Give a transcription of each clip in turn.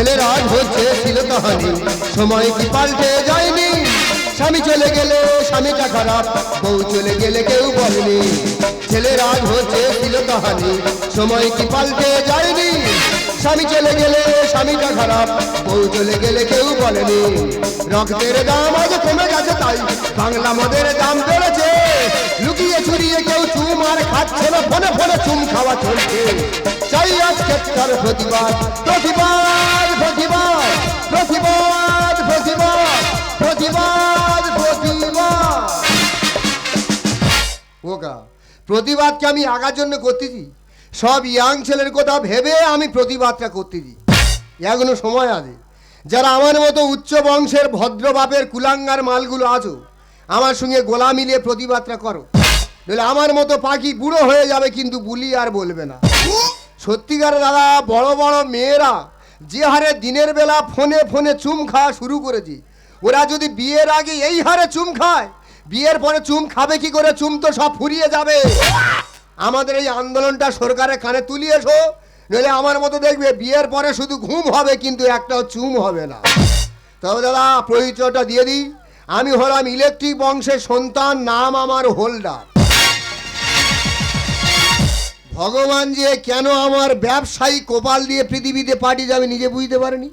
ছেলের হচ্ছে ছিল কাহানি। সময় কি পাল্টে যায়নি? স্বামী চলে গেলে স্বামীটা খারাপ, বউ চলে গেলে কেউ বলেনি। ছেলের হচ্ছে ছিল কাহানি, সময় কি পাল্টে যায়নি? স্বামী চলে গেলে স্বামীটা খারাপ, বউ চলে গেলে কেউ বলেনি। রক্তের দাম আজ কমে গেছে তাই, বাংলা মদের দাম বেড়েছে। লুকিয়ে চুরিয়ে কেউ চুম আর খাচ্ছে না, ফোনে ফোনে চুম খাওয়া চলছে। চাই আজকে তার প্রতিবাদ। প্রতিবাদ প্রতিবাদ প্রতিবাদ প্রতিবাদ প্রতিবাদ প্রতিবাদ। প্রতিবাদকে আমি আগার জন্য করতেছি। সব ইয়াং ছেলের কথা ভেবে আমি প্রতিবাদটা করতেছি। এখনও সময় আছে। যারা আমার মতো উচ্চ বংশের ভদ্র বাপের কুলাঙ্গার মালগুলো আছো, আমার সঙ্গে গোলা মিলিয়ে প্রতিবাদটা করো। নইলে আমার মতো পাখি বুড়ো হয়ে যাবে কিন্তু বুলি আর বলবে না। সত্যিকার দাদা, বড় বড় মেয়েরা যে হারে দিনের বেলা ফোনে ফোনে চুম খাওয়া শুরু করেছে। ওরা যদি বিয়ের আগে এই হারে চুম খায়, বিয়ের পরে চুম খাবে কি করে? চুম তো সব ফুরিয়ে যাবে। আমাদের এই আন্দোলনটা সরকারের কানে তুলিয়ে এসো, নইলে আমার মতো দেখবে বিয়ের পরে শুধু ঘুম হবে, কিন্তু একটাও চুম হবে না। তবে দাদা, পরিচয়টা দিয়ে দিই। আমি হলাম ইলেকট্রিক বংশের সন্তান, নাম আমার হোল্ডার ভগবান যে কেন আমার ব্যবসায়ী কপাল দিয়ে পৃথিবীতে পাঠিয়ে যাবে নিজে বুঝতে পারিনি?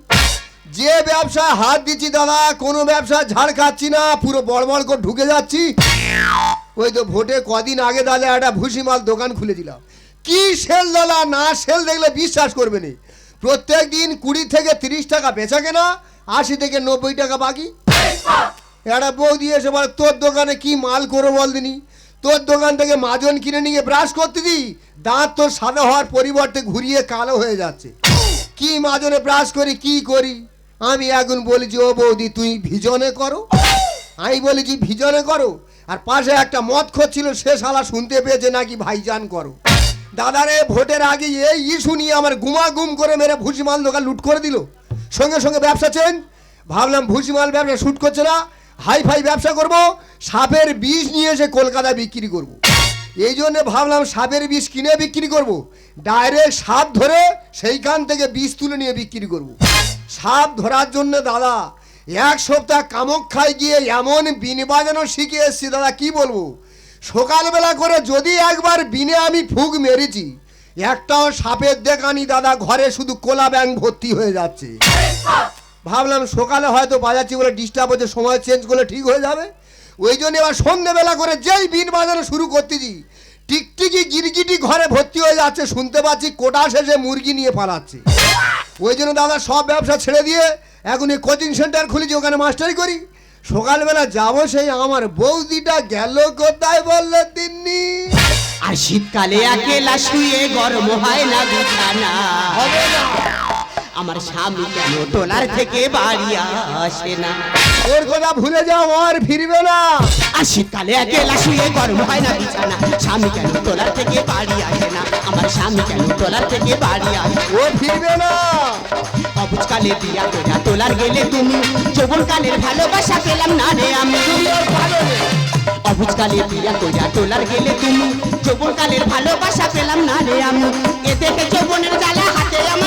যে ব্যবসায় হাত দিচ্ছি দাদা, কোনো ব্যবসা ঝাড় খাচ্ছি না, পুরো বড়বড় করে ঢুকে যাচ্ছি। ওই তো ভোটে কদিন আগে দাদা একটা ভুসিমাল দোকান খুলে দিলাম কি সেল দাদা, না সেল দেখলে বিশ্বাস করবে না। প্রত্যেক দিন কুড়ি থেকে তিরিশ টাকা বেচা কেনা, আশি থেকে নব্বই টাকা বাকি। একটা বৌদি এসে বলে, তোর দোকানে কি মাল করো বল দিনি তোর দোকান থেকে মাজন কিনে নিয়ে ব্রাশ করতে দি দাঁত তোর সাদা হওয়ার পরিবর্তে ঘুরিয়ে কালো হয়ে যাচ্ছে। কি মাজনে ব্রাশ করি, কি করি? আমি এখন বলেছি, ও বৌদি, তুই ভিজনে করো। আমি বলি বলেছি, ভিজনে করো। আর পাশে একটা মদ ছিল, সে শালা শুনতে পেয়েছে নাকি ভাইজান করো। দাদারে ভোটের আগে এই ইস্যু নিয়ে আমার গুমা গুম করে মেরে ভুসিমাল দোকান লুট করে দিল। সঙ্গে সঙ্গে ব্যবসা চেঞ্জ ভাবলাম ভুসিমাল ব্যবসা শ্যুট করছে না হাই ফাই ব্যবসা করব, সাপের বিষ নিয়ে এসে কলকাতায় বিক্রি করব। এই জন্যে ভাবলাম সাপের বিষ কিনে বিক্রি করব। ডাইরেক্ট সাপ ধরে সেইখান থেকে বিষ তুলে নিয়ে বিক্রি করব। সাপ ধরার জন্য দাদা, এক সপ্তাহ কামক গিয়ে এমন বিন বাজানো শিখে এসছি, দাদা, কি বলব সকালবেলা করে যদি একবার বিনে আমি ফুক মেরেছি, একটাও সাপের দেখানি দাদা, ঘরে শুধু কোলা ব্যাং ভর্তি হয়ে যাচ্ছে ভাবলাম সকালে হয়তো বাজাচ্ছি বলে ডিস্টার্ব হচ্ছে সময় চেঞ্জ করলে ঠিক হয়ে যাবে। ওই জন্য এবার সন্ধ্যেবেলা করে যেই বিন বাজানো শুরু করতেছি টিকটিকি গিরগিটি ঘরে ভর্তি হয়ে যাচ্ছে শুনতে পাচ্ছি কোটা শেষে মুরগি নিয়ে পালাচ্ছে। ওই জন্য দাদা সব ব্যবসা ছেড়ে দিয়ে এখন এই কোচিং সেন্টার খুলেছি ওখানে মাস্টারি করি। সকালবেলা যাব সেই আমার বৌদিটা গেল কোথায় বলল তিন্নি? আর শীতকালে একেলা শুয়ে গরম হয় না বিছানা। হবে না। আমার স্বামী কেন টোলার থেকে বাড়ি আসে না? ওর কথা ভুলে যাও আর ফিরবে না। আর শীতকালে একেলা শুয়ে গরম হয় না বিছানা। স্বামী কেন টোলার থেকে বাড়ি আসে না? আমার স্বামী কেন টোলার থেকে বাড়ি আসে ও ফিরবে না। অবুজকালে দিয়া তোরা তোলার গেলে তুমি। যৌবনকালের ভালোবাসা পেলাম না রে আমি। অবুজকালে দিয়া তোরা তোলার গেলে তুমি। যৌবনকালের ভালোবাসা পেলাম না রে আমি। এ দেখে যৌবনের জ্বালা হাতে আমার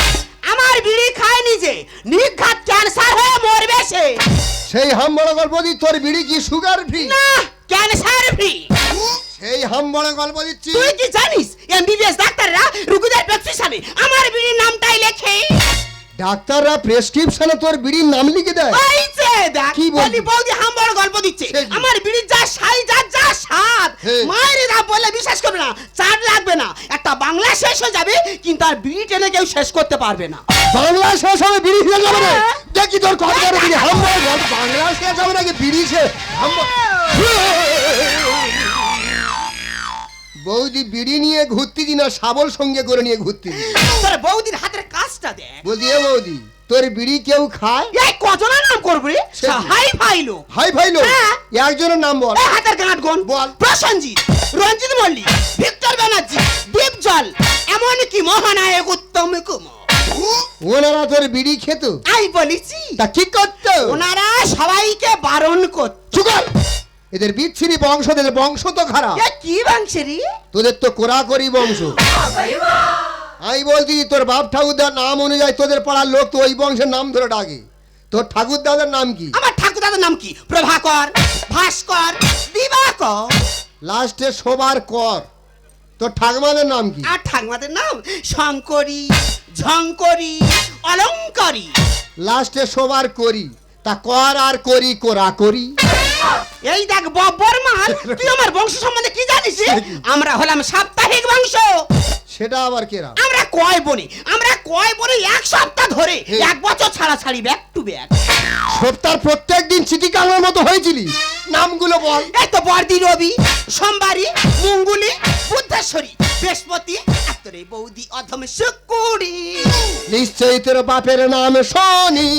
আমার বিড়ি খায় নিজে নিঘাত ক্যান্সার হয়ে মরবে সে। সেই হাম বড় গল্প দি তোর বিড়ি কি সুগার ফ্রি না ক্যান্সার ফ্রি সেই হাম বড় গল্প দিচ্ছি তুই কি জানিস এমবিবিএস ডাক্তাররা রুগীদের প্রেসক্রিপশনে আমার বিড়ির নামটাই লেখে? ডাক্তাররা প্রেসক্রিপশনে তোর বিড়ির নাম লিখে দেয়। ওই যে দেখ কি? বলি বৌদি হাম বড় গল্প দিচ্ছে। আমার বিড়ির যা সাইজ আর যা স্বাদ। মায়ের দাম বললে বিশ্বাস করবে না চাট লাগবে না। একটা বাংলা শেষ হয়ে যাবে কিন্তু আর বিড়ি টেনে কেউ শেষ করতে পারবে না। বাংলা শেষ হবে বিড়ি শেষ হবে না। হ্যাঁ। দেখি তোর কত বড়। বিড়ি হামবড় বাংলা শেষ হবে নাকি বিড়ি শেষ? হাম বড়- বৌদি বিড়ি নিয়ে ঘুরতি না শাবল সঙ্গে করে নিয়ে ঘুরতি তোর বৌদির হাতের কাজটা দেখ। বলছি এ বৌদি তোর বিড়ি কেউ খায়? এই কজনের নাম করব রে? সে- হাই ফাইলো হাই ভাই লোক? হ্যাঁ। একজনের নাম বল। এই হাতের গাঁট গোন। বল। প্রসেনজিৎ রঞ্জিত মল্লিক ভিক্টর ব্যানার্জি দীপ জল এমনকি মহানায়ক উত্তম কুমার। ওনারা তোর বিড়ি খেত? আমি বলেছি। তা কি করত? ওনারা সবাইকে বারণ করত। চুকার এদের বিচ্ছিরি বংশ এদের বংশ তো খারাপ। এ কি বংশেরি? তোদের তো কোরা করি বংশ আমি বলছি তোর বাপ ঠাকুরদার নাম অনুযায়ী তোদের পাড়ার লোক তো ওই বংশের নাম ধরে ডাকে। তোর ঠাকুরদাদের নাম কি? আমার ঠাকুর দাদার নাম কি? প্রভাকর ভাস্কর দিবাকর। লাস্টে সবার কর। তোর ঠাকুমাদের নাম কি? আর ঠাকুমাদের নাম? শঙ্করী ঝঙ্করী অলঙ্করী। লাস্টে সবার করি। তা কর আর করি কোরা করি এই দেখ বব্বর মাল তুই আমার বংশ সম্বন্ধে কি জানিস? রে? আমরা হলাম সাপ্তাহিক বংশ। সেটা আবার কেরা আমরা কয় বনে? আমরা কয় বনে এক সপ্তাহ ধরে। এক বছর ছাড়া ছাড়ি ব্যাক টু ব্যাক সপ্তাহ প্রত্যেক দিন চিঠি মতো হয়েছিলি। নামগুলো বল। এই তো বর্দি রবি সোমবারী মঙ্গুলি বুদ্ধেশ্বরী বৃহস্পতি আর তোর এই বৌদি অধম শুকুরি। নিশ্চয়ই তোর বাপের নাম শনি।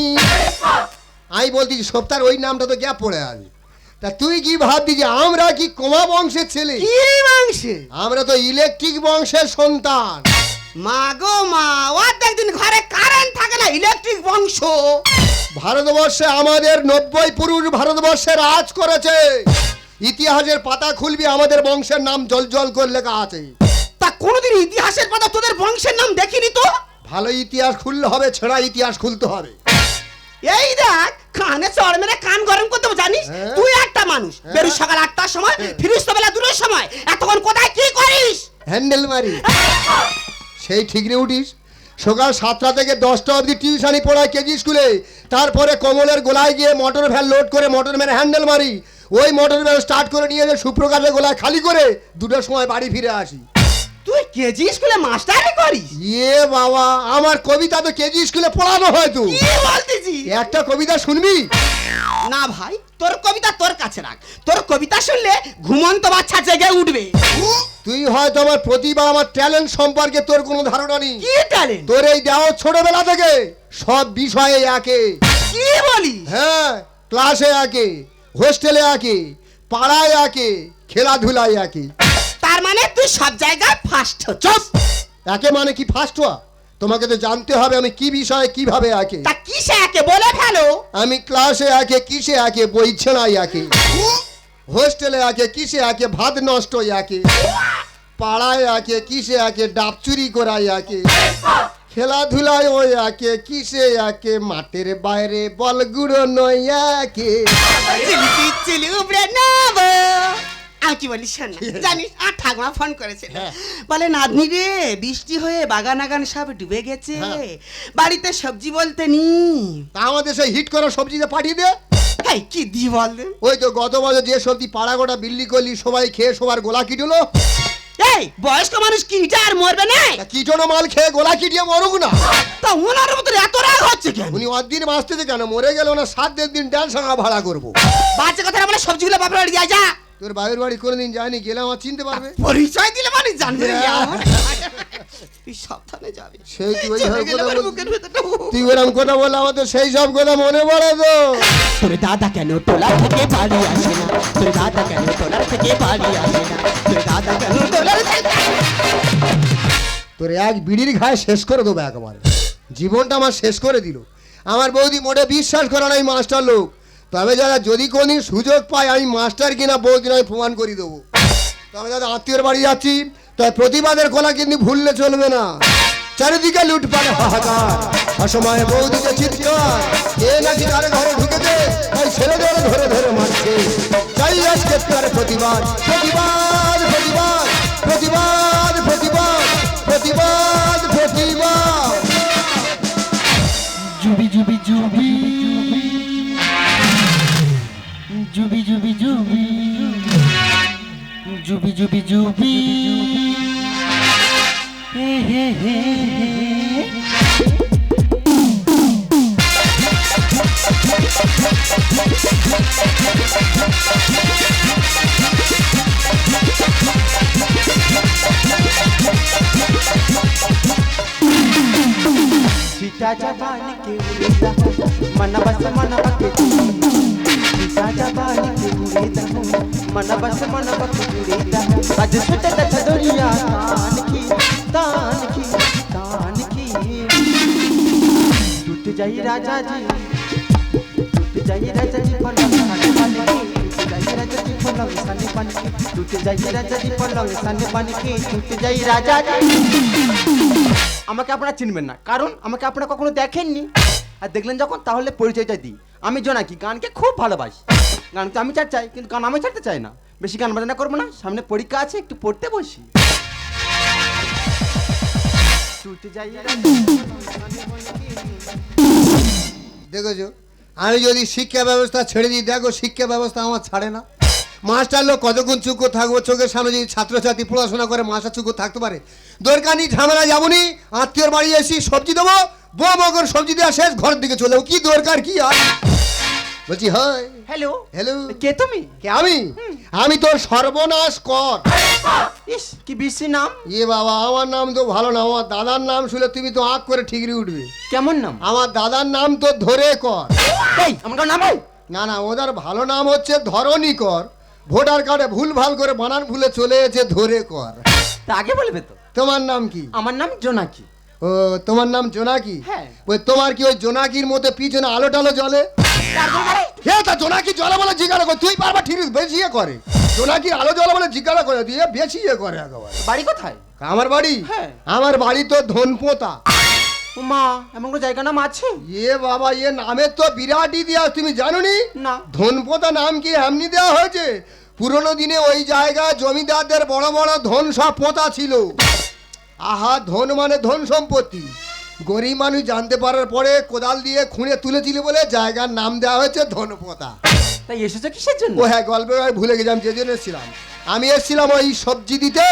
আমি বলছি সপ্তাহের ওই নামটা তো গ্যাপ পড়ে আছে তা তুই কি ভাবতি যে আমরা কি কোমা বংশের ছেলে? কি মাংসে আমরা তো ইলেকট্রিক বংশের সন্তান। মা গো মা অর্ধেক দিন ঘরে কারেন্ট থাকে না ইলেকট্রিক বংশ। ভারতবর্ষে আমাদের নব্বই পুরুষ ভারতবর্ষে রাজ করেছে। ইতিহাসের পাতা খুলবি আমাদের বংশের নাম জল জল করে লেখা আছে। তা কোনোদিন ইতিহাসের পাতা তোদের বংশের নাম দেখিনি তো? ভালো ইতিহাস খুললে হবে ছেঁড়া ইতিহাস খুলতে হবে। এই দেখ কানে চড় মেরে কান গরম করতে হবে, জানিস? হ্যাঁ। তুই একটা মানুষ হ্যাঁ। বেরোস সকাল আটটার সময় হ্যাঁ। ফিরিস তো বেলা দুটোর সময়। এতক্ষণ কোথায় কি করিস? হ্যান্ডেল মারি সেই ঠিক রে উঠিস। সকাল সাতটা থেকে দশটা অবধি টিউশনি পড়ায় কেজি স্কুলে। তারপরে কমলের গোলায় গিয়ে মোটর ভ্যান লোড করে মোটর ভ্যানে হ্যান্ডেল মারি। ওই মোটর ভ্যান স্টার্ট করে নিয়ে যে সুপ্রকাশের গোলায় খালি করে দুটোর সময় বাড়ি ফিরে আসি। তুই কেজি স্কুলে মাস্টারি করিস? ইয়ে বাবা আমার কবিতা তো কেজি স্কুলে পড়ানো হয় তো। কি বলতেছি একটা কবিতা শুনবি? না ভাই তোর কবিতা তোর কাছে রাখ। তোর কবিতা শুনলে ঘুমন্ত বাচ্চা জেগে উঠবে। তুই হয়তো আমার প্রতিভা আমার ট্যালেন্ট সম্পর্কে তোর কোনো ধারণা নেই। কি ট্যালেন্ট তোর এই দেহ ছোটবেলা থেকে সব বিষয়ে একে। কি বলিস? হ্যাঁ ক্লাসে একে হোস্টেলে একে পাড়ায় একে খেলাধুলায় একে। তার মানে তুই সব জায়গায় ফার্স্ট চুপ! একে মানে কি ফার্স্ট হওয়া? তোমাকে তো জানতে হবে আমি কি বিষয়ে কীভাবে একে। তা কিসে একে বলে ফেলো? আমি ক্লাসে একে কিসে একে বই ছেঁড়াই একে। হোস্টেলে একে কিসে একে ভাত নষ্ট একে। পাড়ায় একে কিসে একে ডাব চুরি করাই একে। খেলাধুলায় ওই একে কিসে একে মাঠের বাইরে বল গুঁড়ো নয় একে। চিলি চিলি উপরে নেব আমি কি বলি শোন না, জানিস আর ঠাকুমা ফোন করেছে হ্যাঁ। বলে নাতনি রে বৃষ্টি হয়ে বাগান আগান সব ডুবে গেছে। হ্যাঁ। বাড়িতে সবজি বলতে নি তা আমাদের সেই হিট করা সবজিতে পাঠিয়ে দে। কি দি বল ওই তো গত বছর যে সবজি পাড়া গোটা বিল্লি করলি সবাই খেয়ে সবার গোলা কিটলো। এই বয়স্ক মানুষ কিটা আর মরবে না? কিটোনো মাল খেয়ে গোলা কিটিয়ে মরুক না। তা ওনার মতন এত রাগ হচ্ছে কেন? উনি অদিন বাঁচতেছে কেন? মরে গেলে ওনার সাত দিন দিন ডাল সাঙ্গা ভাড়া করব। বাচ্চা কথা না বলে সবজিগুলো বাপরে বাড়ি যা যা। তোর বাড়ির বাড়ি কোনোদিন যায়নি গেলে আমার চিনতে পারবে। পরিচয় দিলে মানে জানবে হ্যাঁ। তুই সাবধানে যাবি। সেই তুই। তুই ওরম কথা বলে আমার তো সেই সব কথা মনে পড়ে তো। তোর দাদা কেন টোলা থেকে বাড়ি আসে না? তোর দাদা কেন থেকে বাড়ি আসে না? তোর দাদা কেন থেকে তোর এক বিড়ির ঘায়ে শেষ করে দেবো একবার। জীবনটা আমার শেষ করে দিল। আমার বৌদি মোটে বিশ্বাস করে না এই মাস্টার লোক। তবে যারা যদি কোনদিন সুযোগ পায় আমি মাস্টার কিনা বৌদি আমি প্রমাণ করে দেবো। তবে যারা আত্মীয়র বাড়ি যাচ্ছি, তাই প্রতিবাদের কোলা কিন্তু ভুললে চলবে না। চারিদিকে লুটপাট, হাহাকার। অসময়ে বৌদিকে চিৎকার। কে নাকি তার ঘরে ঢুকেছে, তাই ছেলেদের ধরে ধরে মারছে। চাই আজকে তার প্রতিবাদ প্রতিবাদ প্রতিবাদ প্রতিবাদ প্রতিবাদ প্রতিবাদ। जुबी। हे हे हे मन बस मन बके मन बस मन बक जुड़े दाहो अज सुट दथ दुनिया तान की तान की तान की टूट जाई राजा जी टूट जाई राजा जी पलंग साने पानी की टूट जाई राजा जी पलंग साने पानी की टूट जाई राजा जी पलंग साने पानी की टूट जाई রাজা আমাকে আপনারা চিনবেন না কারণ আমাকে আপনারা কখনো দেখেননি আর দেখলেন যখন তাহলে পরিচয়টা দিই আমি জোনাকি গানকে খুব ভালোবাসি গান তো আমি চাই কিন্তু গান আমি ছাড়তে চাই না বেশি গান বাজনা করব না, সামনে পরীক্ষা আছে, একটু পড়তে বসি। দেখেছ? আমি যদি শিক্ষা ব্যবস্থা ছেড়ে দিই, দেখো শিক্ষা ব্যবস্থা আমার ছাড়ে না। মাস্টার লোক কতক্ষণ চুকো থাকব? চোখের সামনে যদি ছাত্রছাত্রী পড়াশোনা করে, মাস্টার চুকো থাকতে পারে। দরকার নেই ঝামেলা যাবনি আত্মীয়র বাড়ি এসি সবজি দেবো, বউ মগর সবজি দেওয়া শেষ, ঘরের দিকে চলে যাব। কি দরকার, কি আর? বলছি হয় হ্যালো। হ্যালো। কে তুমি? কে আমি? আমি তোর সর্বনাশ কর। ইস কি বিশ্রী নাম। ইয়ে বাবা আমার নাম তো ভালো না আমার দাদার নাম শুনে তুমি তো আঁক করে ঠিকরি উঠবে। কেমন নাম? আমার দাদার নাম তো ধরে কর। এই আমার নাম। না না ওদের ভালো নাম হচ্ছে ধরণী কর। ভোটার কার্ডে ভুল ভালো করে বানান ভুলে চলে এসে ধরে কর। তা আগে বলবে তো। তোমার নাম কি? আমার নাম জোনাকি। ও তোমার নাম জোনাকি? হ্যাঁ। ওই তোমার কি ওই জোনাকির মধ্যে পিছনে আলো টালো জ্বলে? এ তা জোনাকি জ্বলে বলে জিজ্ঞাসা করে তুই পারবা ঠিক বেশি ইয়ে করে। জোনাকির আলো জ্বলে বলে জিজ্ঞাসা করে দিয়ে বেশি ইয়ে করে একেবারে। বাড়ি কোথায়? আমার বাড়ি? হ্যাঁ। আমার বাড়ি তো ধনপোতা। মা এমন কোনো জায়গা নাম আছে? ইয়ে বাবা ইয়ে নামের তো বিরাট ইতিহাস তুমি জানো নি না। ধনপোতা নাম কি এমনি দেওয়া হয়েছে? পুরনো দিনে ওই জায়গায় জমিদারদের বড় বড় ধন সব পোতা ছিল। আহা ধন মানে ধন সম্পত্তি। গরিব মানুষ জানতে পারার পরে কোদাল দিয়ে খুঁড়ে তুলেছিল বলে জায়গার নাম দেওয়া হয়েছে ধনপোতা। তাই এসেছে কিসের জন্য? ও হ্যাঁ গল্পে আমি ভুলে গেছিলাম যে জন্য এসেছিলাম। আমি এসেছিলাম ওই সবজি দিতে।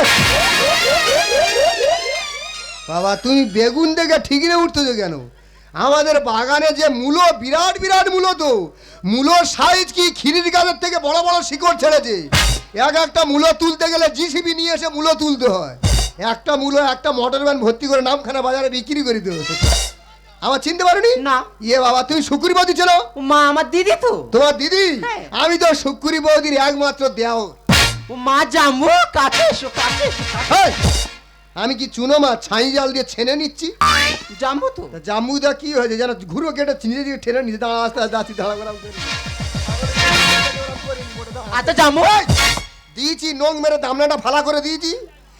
বাবা তুমি বেগুন দেখে ঠিকই উঠতেছো কেন? আমাদের বাগানে যে মূলো বিরাট বিরাট মূলো তো। মূলোর সাইজ কি খিরির গাছের থেকে বড় বড় শিকড় ছেড়েছে। এক একটা মূলো তুলতে গেলে জিসিবি নিয়ে এসে মূলো তুলতে হয়। একটা মূলো একটা মোটর ভ্যান ভর্তি করে নামখানা বাজারে বিক্রি করে হতো আমার চিনতে পারোনি? না। ইয়ে বাবা তুমি শুকুরি বৌদি ছিল ও মা আমার দিদি তো। তোমার দিদি? হ্যাঁ। আমি তো শুকুরি বৌদির একমাত্র দেও ও মা জামু কাছে কাছে আমি কি চুনো মা ছাই জাল দিয়ে ছেনে নিচ্ছি? জামু তো। তা জাম্বুদা কি হয়েছে যেন ঘুরো কেটে চিনে দিয়ে ঠেনে নিচ্ছে দাঁড়া আস্তে আস্তে যাচ্ছি দাঁড়া করে আচ্ছা জামু। দিয়েছি নোং মেরে দামনাটা ফালা করে দিয়েছি।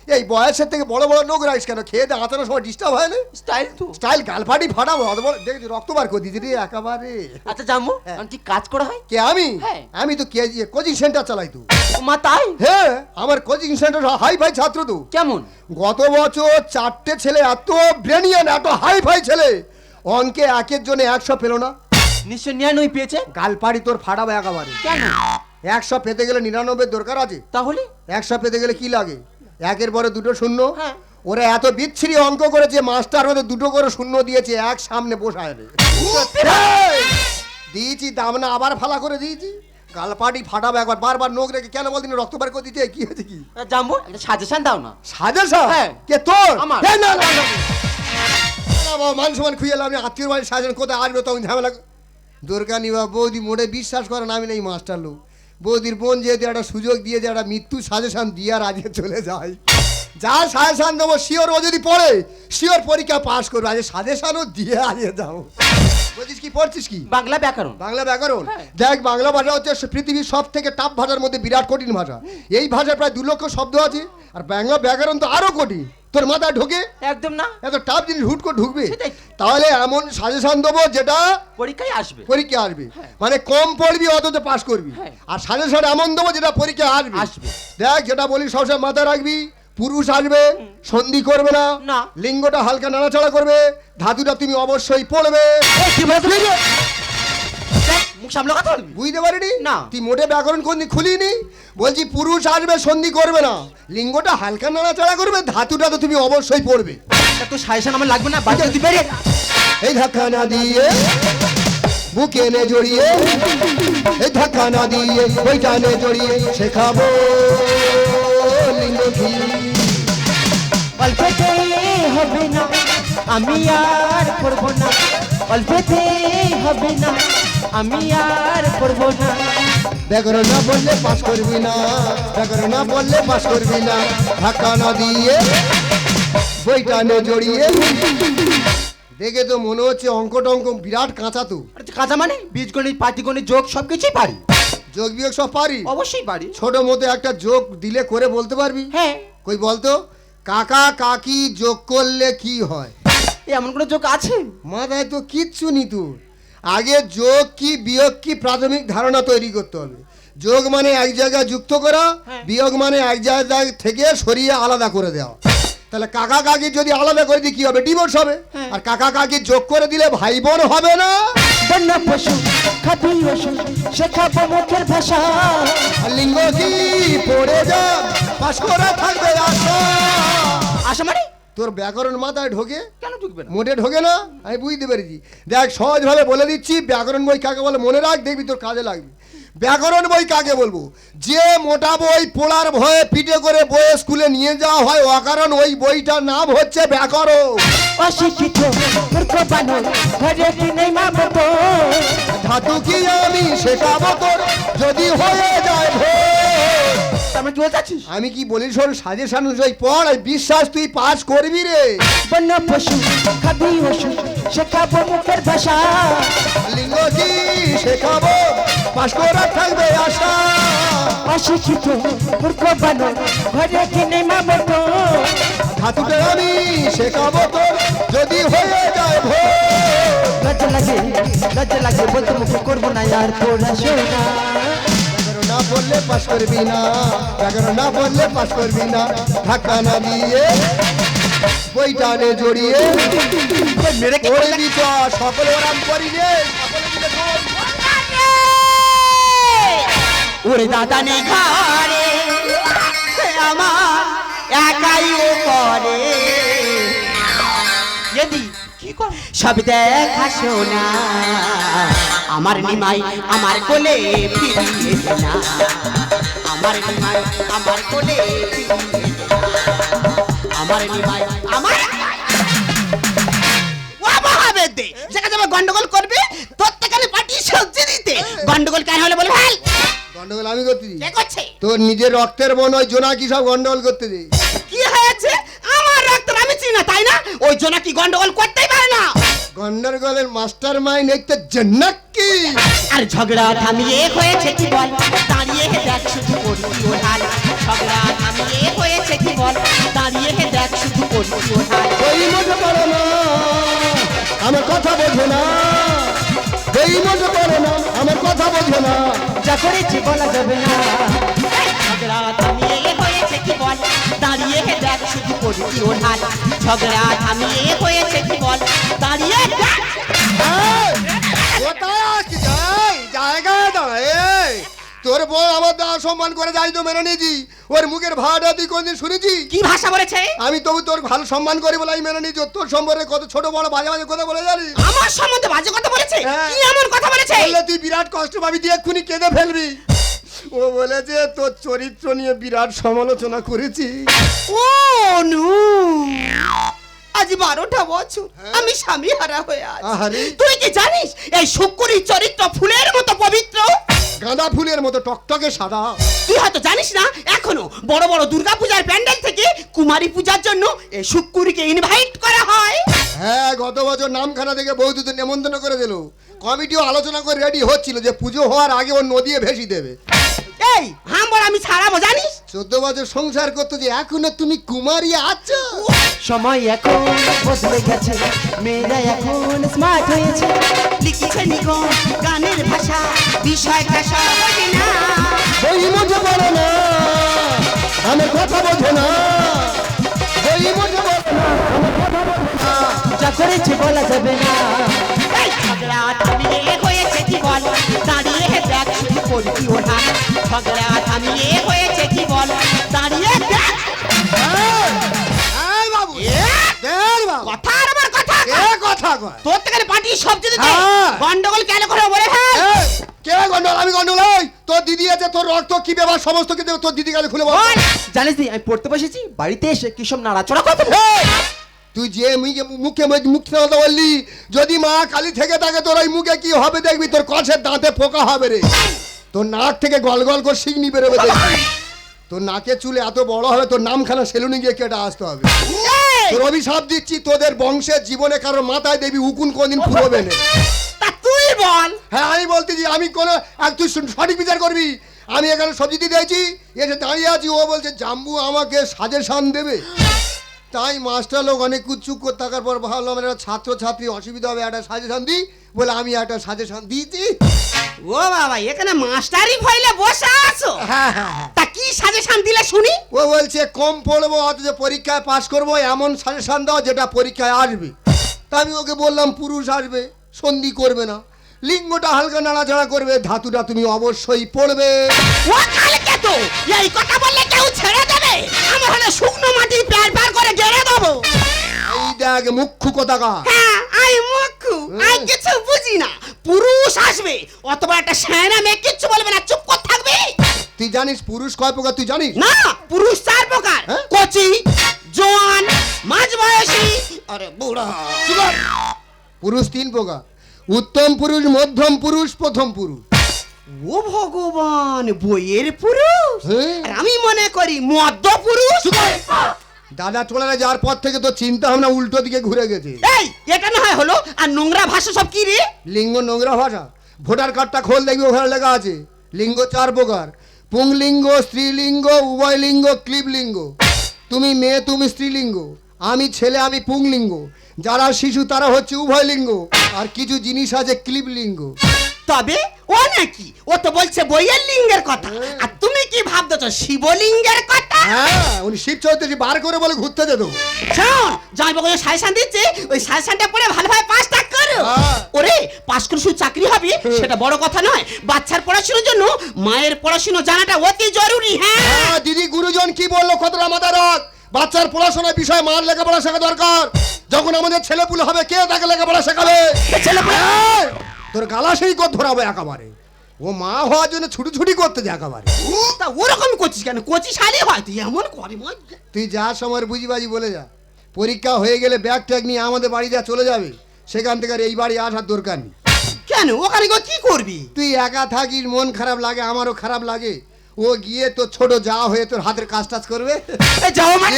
এই বয়সের থেকে বড় বড় লোক রাখিস কেন? খেয়ে দিয়ে আঁচানোর সময় ডিস্টার্ব হয় না? স্টাইল তো। স্টাইল গালফাটি ফাটাবো অত বড় দেখছি রক্ত বার করে রে একেবারে। আচ্ছা জামু হ্যাঁ। কি কাজ করা হয়? কে আমি? হ্যাঁ। আমি তো কে কোচিং সেন্টার চালাই তো। মা তাই? হ্যাঁ আমার কোচিং সেন্টার হাই ফাই ছাত্র তো। কেমন? গত বছর চারটে ছেলে এত ব্রেনিয়ান এত হাই ফাই ছেলে। অঙ্কে একের জন্য একশো পেল না। নিশ্চয় নিরানব্বই পেয়েছে? গালপাড়ি তোর ফাটাবে একেবারে। কেন? একশো পেতে গেলে নিরানব্বই দরকার আছে। তাহলে? একশো পেতে গেলে কি লাগে? একের পরে দুটো শূন্য। হ্যাঁ। ওরা এত বিচ্ছিরি অঙ্ক করেছে মাস্টার ওদের দুটো করে শূন্য দিয়েছে এক সামনে বসায় রে। দিয়েছি দাম না আবার ফালা করে দিয়েছি। গালপাটি ফাটাবে একবার বারবার নোখ রেখে কেন বলদিন রক্ত বার করে দিতে? কি হয়েছে কি? আহ, জামু একটা সাজেশন দাও না। সাজেশন? হ্যাঁ। কে তোর? আমার। না না না, না। না, মান সমান খুঁজে আমি আত্মীয় বাড়ির সাজেন কোথায়? আসবে তখন ঝামেলা। দুর্গা নিবা বৌদি মোড়ে বিশ্বাস করে না আমি নেই মাস্টার লোক। বৌদির বোন যেহেতু একটা সুযোগ দিয়ে যে একটা মৃত্যু সাজেশন দিয়ে আর আজকে চলে যায়। যা সাজেশন দেবো শিওর ও যদি পড়ে শিওর পরীক্ষা পাস করবে। আজ সাজেশনও দিয়ে আজকে যাও। বলছিস কি পড়ছিস কি? বাংলা ব্যাকরণ। বাংলা ব্যাকরণ? হ্যাঁ। দেখ বাংলা ভাষা হচ্ছে পৃথিবীর সব থেকে টাফ ভাষার মধ্যে বিরাট কঠিন ভাষা। এই ভাষায় প্রায় দু লক্ষ শব্দ আছে আর বাংলা ব্যাকরণ তো আরও কঠিন। তোর মাথা ঢোকে? একদম না। এত টাফ জিনিস হুট করে ঢুকবে। তাহলে এমন সাজেশন দেবো যেটা পরীক্ষায় আসবে। পরীক্ষা আসবে। মানে কম পড়বি অথচ পাস করবি। হ্যাঁ। আর সাজেশন এমন দেবো যেটা পরীক্ষা আসবে। আসবে। দেখ যেটা বলি সবসময় মাথায় রাখবি পুরুষ আসবে সন্ধি করবে না না। লিঙ্গটা হালকা নাড়াচাড়া করবে ধাতুটা তুমি অবশ্যই পড়বে। মুখ সামলে কথা বলবি? বুঝতে পারিনি? না। তুই মোটে ব্যাকরণ কোন খুলিনি? বলছি পুরুষ আসবে সন্ধি করবে না। লিঙ্গটা হালকা নাড়াচাড়া করবে ধাতুটা তো তুমি অবশ্যই পড়বে। তা সাজেশন আমার লাগবে না? বাড়িতে তুই বেরিয়ে এই ধাক্কা না দিয়ে বুকে নে জড়িয়ে এই ধাক্কা না দিয়ে ওইটা নে জড়িয়ে শেখাবো লিঙ্গ কি অল্পতে হবে না আমি আর করব না। অল্পেতে হবে না আমি আর করব না। ব্যাকরণ না বললে পাস করবি না ব্যাকরণ না বললে পাস করবি না। ধাক্কা না দিয়ে বইটা নে জড়িয়ে। দেখে তো মনে হচ্ছে অঙ্ক টঙ্ক বিরাট কাঁচা তো। কাঁচা মানে? বীজগণিত পাটিগণিত যোগ সব কিছুই পারি। যোগ বিয়োগ সব পারি? অবশ্যই পারি। ছোট মতো একটা যোগ দিলে করে বলতে পারবি? হ্যাঁ। কই বলতো? কাকা কাকি যোগ করলে কি হয়? এমন কোনো যোগ আছে? মাথায় তো কিচ্ছু নি তোর। আগে যোগ কি বিয়োগ কি প্রাথমিক ধারণা তৈরি করতে হবে। যোগ মানে এক জায়গায় যুক্ত করা হ্যাঁ। বিয়োগ মানে এক জায়গা থেকে সরিয়ে আলাদা করে দেওয়া। তাহলে কাকা কাকি যদি আলাদা করে দিই কি হবে? ডিভোর্স হবে। হ্যাঁ। আর কাকা কাকি যোগ করে দিলে ভাই বোন হবে না। বন্য পশু খাবি ওষুধ শেখাবো মুখের ভাষা। লিঙ্গ কি পড়ে যা পাশ করে থাকবে আশা আশা মানে? তোর ব্যাকরণ মাথায় ঢোকে? কেন ঢুকবে না? মোটে ঢোকে না? আমি বুঝতে পেরেছি। দেখ সহজভাবে বলে দিচ্ছি ব্যাকরণ বই কাকে বলে মনে রাখ দেখবি তোর কাজে লাগবে। ব্যাকরণ বই কাকে বলব? যে মোটা বই পোড়ার ভয়ে পিঠে করে বইয়ে স্কুলে নিয়ে যাওয়া হয় অকারণ ওই বইটার নাম হচ্ছে ব্যাকরণ। অশিক্ষিত মূর্খ বানর ঘরে কি নেই মা বাবা ধাতু কি আমি শেখাবো তোর? যদি হয়ে আমি কি বলতে আমি কি বলি শোন সাজেশন অনুযায়ী পড় আর বিশ্বাস তুই পাস করবি রে। বন্য পশু খাবি ওষুধ শেখাবো মুখের ভাষা। লিঙ্গ কি শেখাবো পাস করা থাকবে আশা। অশিক্ষিত মূর্খ বানর ঘরে কি নেই ধাতুকে আমি শেখাবো তোর যদি হয়ে যায় ভোর। লজ্জা লাগে লজ্জা লাগে বলতে মুখে করব না আর পড়াশোনা বললে পাস করবি না। ব্যাকরণ না বললে পাস করবি না। ধাক্কা না দিয়ে বইটা নে জড়িয়ে। করে দিত সকলে ওরাম করি রে। ওরে দাদা নেই ঘরে আমার একাই ও করে সব দেখা শোনা আমার নিমাই আমার কোলে ফিরিয়ে না। আমার নিমাই আমার কোলে। আমার নিমাই আমার গন্ডগোল করবে প্রত্যেকালে পাঠিয়ে সবজি দিতে। গন্ডগোল কেন হলে বলে ভাই গন্ডগোল আমি করতে দিই। কে করছে? তোর নিজের রক্তের মন ওই জোনাকি সব গন্ডগোল করতে দিই। কি হয়েছে? আমার রক্ত আমি চিনি না তাই না? ওই জন্য কি গন্ডগোল করতেই পারে না। গন্ডগোলের মাস্টার মাইন্ড এই তো আর ঝগড়া থামিয়ে হয়েছে কি বল দাঁড়িয়ে হে দেখ শুধু করছি ওঠাল ঝগড়া থামিয়ে হয়েছে কি বল দাঁড়িয়ে হে দেখ শুধু করছি ওঠাল ওই মজা করো না। আমার কথা বোঝো না। এই মজা কথা বোঝো না। যা করেছি বলা যাবে না। ঝগড়া থামিয়ে হয়েছে কি বল? দাঁড়িয়ে দেখ শুধু করছি ওঠাল ঝগড়া থামিয়ে হয়েছে কি বল? দাঁড়িয়ে দেখ। কোথায় তোর বউ আমার দা সম্মান করে যাই তো মেনে নিয়েছি। ওর মুখের ভাড়াটা তুই কোনদিন শুনেছি? কি ভাষা বলেছে? আমি তবু তোর ভালো সম্মান করি বলে আমি মেনে নিয়েছি। তোর সম্পর্কে কত ছোট বড় বাজে বাজে কথা বলে জানি আমার সম্বন্ধে বাজে কথা বলেছে? হ্যাঁ। কি এমন কথা বলেছে? বললে তুই বিরাট কষ্ট পাবি তুই এক্ষুনি কেঁদে ফেলবি। ও বলেছে তোর চরিত্র নিয়ে বিরাট সমালোচনা করেছি। ও নু। আজ বারোটা বছর আমি স্বামী হারা হয়ে আছি। তুই কি জানিস এই শুকুরি চরিত্র ফুলের মতো পবিত্র? গাঁদা ফুলের মতো টকটকে সাদা। তুই হয়তো জানিস না এখনও বড় বড় দুর্গা পূজার প্যান্ডেল থেকে কুমারী পূজার জন্য এই শুকুরিকে ইনভাইট করা হয়। হ্যাঁ গত বছর নামখানা থেকে বৌদ্ধদের নেমন্তন্ন করে দিল। কমিটিও আলোচনা করে রেডি হচ্ছিল যে পুজো হওয়ার আগে ও নদিয়ে ভেসি দেবে। এই হাম্বর আমি ছাড়াবো জানিস? চোদ্দ বছর সংসার করতে যে এখনও তুমি কুমারী আছো? সময় এখন বদলে গেছে মেয়েরা এখন স্মার্ট হয়েছে। লিখেছে নিগম গানের ভাষা বিষয় ভাষা বোঝে না। ওই মজা বলো না আমার কথা বোঝো না। ওই মজা বলো না আমার কথা বোঝো না। যা করেছে বলা যাবে না। ঝগড়া থামিয়ে হয়েছে কি বল? দাঁড়িয়ে দেখ। বাবু কথা আর কথা কথা তোর থেকে পার্টি সবজি দিতে। হ্যাঁ। গন্ডগোল কেন করে বলে ফেল? কে গন্ডল আমি গন্ডল ওই তোর দিদি আছে তোর রক্ত কি ব্যাপার সমস্ত কিছু তোর দিদি কাছে খুলে বল। বল জানিস দি আমি পড়তে বসেছি বাড়িতে এসে কি সব নাড়াচড়া এই, তুই যে মুখে মুখে মুখে কথা বললি যদি মা কালী থেকে থাকে তোর ওই মুখে কি হবে দেখবি? তোর কষের দাঁতে পোকা হবে রে। তোর নাক থেকে গল গল করে শিগনি বেরোবে তোর নাকে চুলে এত বড় হবে তোর নামখানা সেলুনে গিয়ে কেটে আসতে হবে। তোর অভিশাপ দিচ্ছি তোদের বংশের জীবনে কারোর মাথায় দেবী উকুন কোনদিন ফুরবে না। তুই বল! হ্যাঁ আমি বলতেছি আমি কোনো এক তুই সঠিক বিচার করবি। আমি এখানে সবজি দিতে আছি এসে দাঁড়িয়ে আছি ও বলছে জাম্বু আমাকে সাজেশন দেবে। তাই মাস্টার লোক অনেক করে থাকার পর ভাবলাম একটা ছাত্র ছাত্রী অসুবিধা হবে একটা সাজেশন দিই। বলে আমি একটা সাজেশন দিয়েছি। ও বাবা এখানে মাস্টারই ভইলে বসে আছো? হ্যাঁ হ্যাঁ হ্যাঁ। তা কি সাজেশন দিলে শুনি? ও বলছে কম পড়ব অথচ পরীক্ষায় পাশ করব এমন সাজেশন দাও যেটা পরীক্ষায় আসবে। তা আমি ওকে বললাম পুরুষ আসবে সন্ধি করবে না। লিঙ্গটা হালকা নাড়াচাড়া করবে ধাতুটা তুমি অবশ্যই পড়বে। ও তো? এই কথা বললে কেউ ছেড়ে দেবে? আমি হলে শুকনো মাটি প্যার প্যার করে গেড়ে দেবো। এই দেখ মুখ্য কথাকা হ্যাঁ আই মুখু আই কিছু বুঝি না। পুরুষ আসবে। অথবা একটা সেনা মেয়ে কিচ্ছু বলবে না। চুপ করে থাকবে। তুই জানিস পুরুষ কয় প্রকার তুই জানিস? না পুরুষ চার প্রকার। হ্যাঁ? কচি জোয়ান মাঝ বয়সী। আরে বুড়া। পুরুষ তিন প্রকার। উত্তম পুরুষ মধ্যম পুরুষ প্রথম পুরুষ। ও ভগবান বইয়ের পুরুষ। আর আমি মনে করি মদ্য পুরুষ। দাদা চলে যাওয়ার পর থেকে তো চিন্তা ভাবনা উল্টো দিকে ঘুরে গেছে। এই এটা না হয় হলো আর নোংরা ভাষা সব কি রে? লিঙ্গ নোংরা ভাষা। ভোটার কার্ডটা খোল দেখবি ওখানে লেখা আছে লিঙ্গ চার প্রকার। পুংলিঙ্গ স্ত্রীলিঙ্গ উভয় লিঙ্গ ক্লিবলিঙ্গ তুমি মেয়ে তুমি স্ত্রীলিঙ্গ। আমি ছেলে আমি পুংলিঙ্গ। যারা শিশু তারা হচ্ছে উভয় লিঙ্গ আর কিছু জিনিস আছে ক্লিবলিঙ্গ তবে ও নাকি ও তো বলছে বইয়ের লিঙ্গের কথা। আর তুমি কি ভাবতেছ শিবলিঙ্গের কথা? হ্যাঁ উনি শিব চৌধুরী বার করে বলে ঘুরতে যেত শোন জয় বাবু সাজেশন দিচ্ছে ওই সাজেশনটা পড়ে ভালোভাবে পাসটা করো। হ্যাঁ। ওরে পাস করে শুধু চাকরি হবে সেটা বড় কথা নয় বাচ্চার পড়াশোনার জন্য মায়ের পড়াশোনা জানাটা অতি জরুরি হ্যাঁ। হ্যাঁ দিদি গুরুজন কি বলল কতটা মাথা রাখ বাচ্চার পড়াশোনার বিষয় মার লেখাপড়া শেখা দরকার। যখন আমাদের ছেলে পুলে হবে কে তাকে লেখাপড়া শেখাবে? ছেলেপুলে- এই, তোর গালা সেই কর ধরাবে একেবারে। ও মা হওয়ার জন্য ছুটি ছুটি করতে যায় একেবারে। তা ওরকম করছিস কেন? কচি শালি হয় তুই এমন করে। তুই যা সময় বুঝিবাজি বলে যা। পরীক্ষা হয়ে গেলে ব্যাগ ট্যাগ নিয়ে আমাদের বাড়ি যা চলে যাবে। সেখান থেকে আর এই বাড়ি আসার দরকার নেই। কেন? ওখানে গিয়ে কি করবি? তুই একা থাকিস মন খারাপ লাগে আমারও খারাপ লাগে। ও গিয়ে তোর ছোট যা হয়ে তোর হাতের কাজ টাজ করবে। মানে।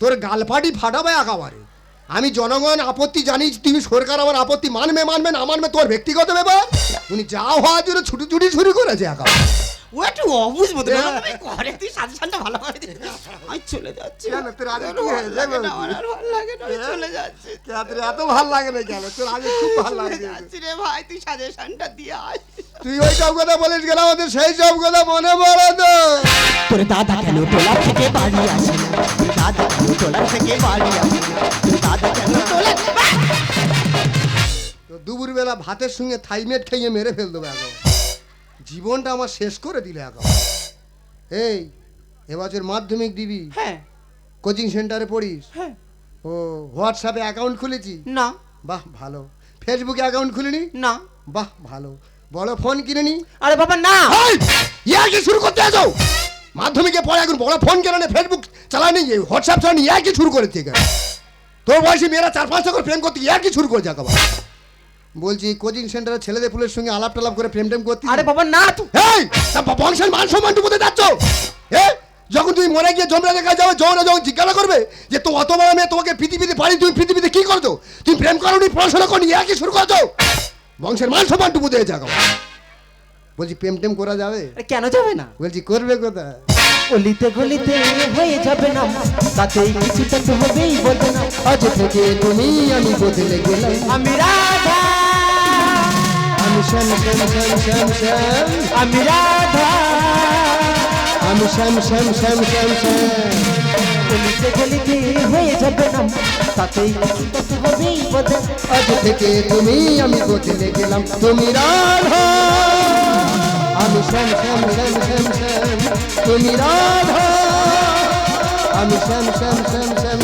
তোর গালপাটি ফাটাবে একেবারে। আমি জনগণ, আপত্তি জানি তুমি সরকার আমার আপত্তি মানবে মানবে না মানবে, তোর ব্যক্তিগত ব্যাপার? উনি যা হওয়ার জন্য ছুটি ছুটি শুরু করেছে একেবারে ও একটু অবুঝ মতো করে তুই সাজেশনটা ভালো করে দে আমি চলে যাচ্ছি। তোর আগে কি ভালো? লাগে না, আমার ভালো লাগে না, হ্যাঁ? চলে যাচ্ছি। তোর এত ভালো লাগে না কেন? তোর আগে খুব ভালো লাগে। যাচ্ছি রে ভাই তুই সাজেশনটা দিয়ে আয়। তুই ওই সব কথা বলিস গেলে আমাদের সেই সব কথা মনে পড়ে তো। তোর দাদা কেন টোলার থেকে বাড়ি আসে দাদা কেন টোলার থেকে বাড়ি আসে দাদা কেন টোলার তো দুপুর বেলা ভাতের সঙ্গে থাইমেট খেয়ে মেরে ফেল দেবো এখন জীবনটা আমার শেষ করে দিলে এখন এই এবছর মাধ্যমিক দিবি? হ্যাঁ। কোচিং সেন্টারে পড়িস? হ্যাঁ। ও হোয়াটসঅ্যাপে অ্যাকাউন্ট খুলেছি? না। বাহ ভালো। ফেসবুকে অ্যাকাউন্ট খুলিনি? না। বাহ ভালো। বড় ফোন কিনে কিনেনি? আরে বাবা না। ইয়া কি শুরু করতে আছো মাধ্যমিকে পড়ে এখন বড় ফোন কেন ফেসবুক চালানি হোয়াটসঅ্যাপ চালানি ইয়া কি শুরু করেছে এখানে? তোর বয়সী মেয়েরা চার পাঁচটা করে প্রেম করতে ইয়া কি শুরু করেছে একেবারে? বলছি কোচিং সেন্টারে ছেলেদের ফুলের সঙ্গে আলাপ টালাপ করে প্রেম টেম করতে আরে বাবা না তুই এই তা ব- বংশের মান সম্মান টুকুতে যাচ্ছ? এ যখন তুমি মরে গিয়ে জমরা দেখা যাবে যৌন যখন জিজ্ঞাসা করবে যে তো অত বড় মেয়ে তোমাকে পৃথিবীতে পারি তুমি পৃথিবীতে কি করছ? তুমি প্রেম করনি পড়াশোনা করনি একই শুরু করছ? বংশের মান সম্মান টুকু দিয়ে যাও বলছি প্রেম টেম করা যাবে? আরে কেন যাবে না? বলছি করবে কোথায়? গলিতে গলিতে হয়ে যাবে না। তাতেই কিছুটা তো হবেই বলবে না। আজ থেকে তুমি আমি বদলে গেলাম। আমি রাধা শ্যাম শ্যাম শ্যাম শ্যাম শ্যাম আমি রাধা আমি শ্যাম শ্যাম শ্যাম শ্যাম শ্যাম গলিতে গলিতে হয়ে যাবে না তাতেই কিছুটা তো হবেই না। আজ থেকে তুমি আমি বদলে গেলাম তুমি রাধা আমি শ্যাম শ্যাম শ্যাম শ্যাম শ্যাম তুমি রাধা আমি শ্যাম শ্যাম শ্যাম শ্যাম